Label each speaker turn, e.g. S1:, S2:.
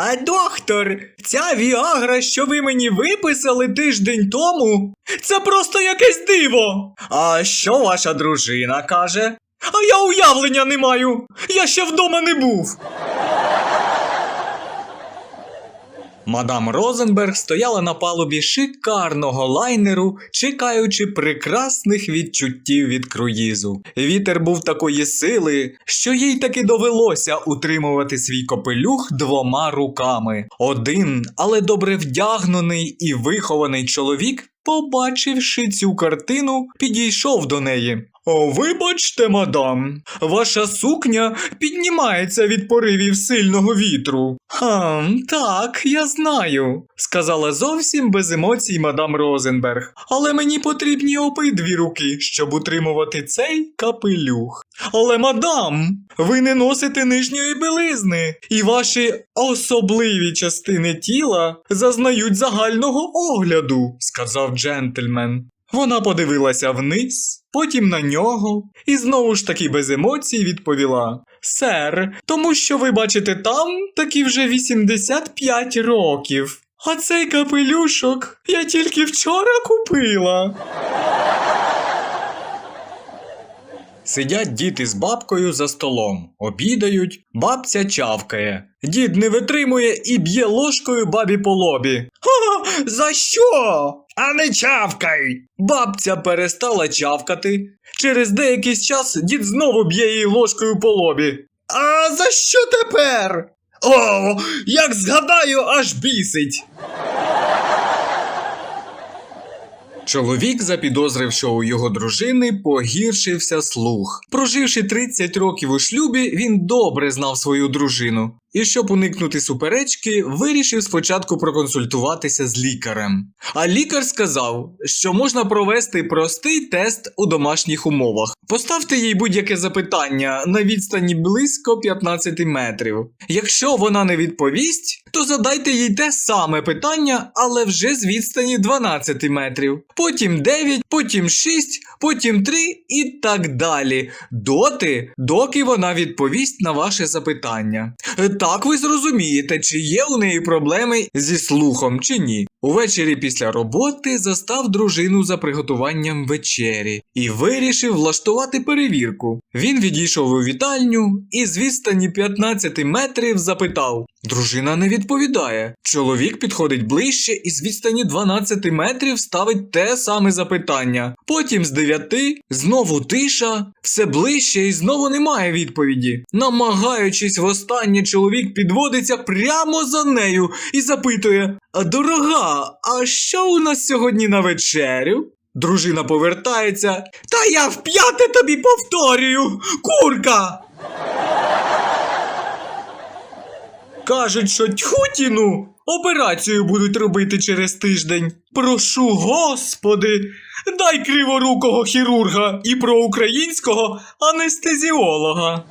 S1: А доктор, ця віагра, що ви мені виписали тиждень тому, це просто якесь диво. А що ваша дружина каже? А я уявлення не маю. Я ще вдома не був. Мадам Розенберг стояла на палубі шикарного лайнеру, чекаючи прекрасних відчуттів від круїзу. Вітер був такої сили, що їй таки довелося утримувати свій копелюх двома руками. Один, але добре вдягнений і вихований чоловік, побачивши цю картину, підійшов до неї. Вибачте, мадам, ваша сукня піднімається від поривів сильного вітру. Хм, так, я знаю, сказала зовсім без емоцій мадам Розенберг. Але мені потрібні обидві руки, щоб утримувати цей капелюх. Але, мадам, ви не носите нижньої білизни, і ваші особливі частини тіла зазнають загального огляду, сказав джентльмен. Вона подивилася вниз, потім на нього, і знову ж таки без емоцій відповіла: Сер, тому що ви бачите там таки вже 85 років. А цей капелюшок я тільки вчора купила. Сидять діти з бабкою за столом, обідають, бабця чавкає. Дід не витримує і б'є ложкою бабі по лобі. За що? А не чавкай! Бабця перестала чавкати. Через деякий час дід знову б'є її ложкою по лобі. А за що тепер? О, як згадаю, аж бісить. Чоловік запідозрив, що у його дружини погіршився слух. Проживши 30 років у шлюбі, він добре знав свою дружину. І щоб уникнути суперечки, вирішив спочатку проконсультуватися з лікарем. А лікар сказав, що можна провести простий тест у домашніх умовах. Поставте їй будь-яке запитання на відстані близько 15 метрів. Якщо вона не відповість, то задайте їй те саме питання, але вже з відстані 12 метрів. Потім 9, потім 6, потім 3 і так далі. Доти, доки вона відповість на ваше запитання. Е, Так ви зрозумієте, чи є у неї проблеми зі слухом чи ні. Увечері після роботи застав дружину за приготуванням вечері і вирішив влаштувати перевірку. Він відійшов у вітальню і з відстані 15 метрів запитав. Дружина не відповідає. Чоловік підходить ближче і з відстані 12 метрів ставить те саме запитання. Потім з 9 знову тиша, все ближче і знову немає відповіді. Намагаючись востаннє, чоловік підводиться прямо за нею і запитує: А дорога, а що у нас сьогодні на вечерю? Дружина повертається. Та я вп'яте тобі повторюю, курка! Кажуть, що тьхутіну операцію будуть робити через тиждень. Прошу, господи, дай криворукого хірурга і проукраїнського анестезіолога.